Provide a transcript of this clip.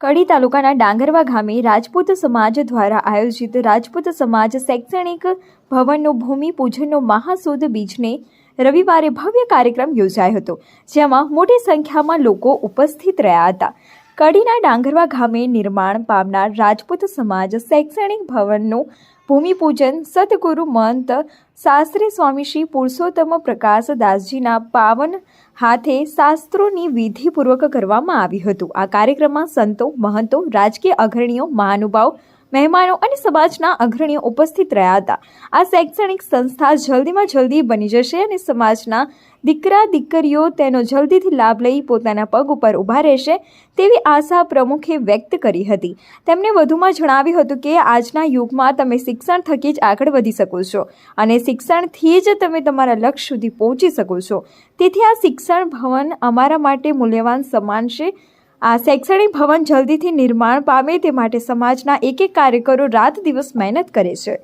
કડી તાલુકાના ડાંગરવા ગામે રાજપૂત સમાજ દ્વારા આયોજિત રાજપૂત સમાજ શૈક્ષણિક ભવનનું ભૂમિપૂજનનો મહાસુદ બીજને રવિવારે ભવ્ય કાર્યક્રમ યોજાયો હતો, જેમાં મોટી સંખ્યામાં લોકો ઉપસ્થિત રહ્યા હતા. કડીના ડાંગરવા ગામે નિર્માણ પામનાર રાજપૂત સમાજ શૈક્ષણિક ભવનનું ભૂમિપૂજન સદગુરુ મહંત શાસ્ત્રી સ્વામી શ્રી પુરુષોત્તમ પ્રકાશ દાસજીના પાવન હાથે શાસ્ત્રોની વિધિપૂર્વક કરવામાં આવ્યું હતું. આ કાર્યક્રમમાં સંતો, મહંતો, રાજકીય અગ્રણીઓ, મહાનુભાવ મહેમાનો અને સમાજના અગ્રણીઓ ઉપસ્થિત રહ્યા હતા. આ શૈક્ષણિક સંસ્થા જલ્દીમાં જલ્દી બની જશે અને સમાજના દીકરા દીકરીઓ તેનો જલ્દીથી લાભ લઈ પોતાના પગ ઉપર ઊભા રહેશે તેવી આશા પ્રમુખે વ્યક્ત કરી હતી. તેમણે વધુમાં જણાવ્યું હતું કે આજના યુગમાં તમે શિક્ષણ થકી જ આગળ વધી શકો છો અને શિક્ષણથી જ તમે તમારા લક્ષ્ય સુધી પહોંચી શકો છો. તેથી આ શિક્ષણ ભવન અમારા માટે મૂલ્યવાન સમાન છે. આ શૈક્ષણિક ભવન જલ્દીથી નિર્માણ પામે તે માટે સમાજના એક એક કાર્યકરો રાત દિવસ મહેનત કરે છે.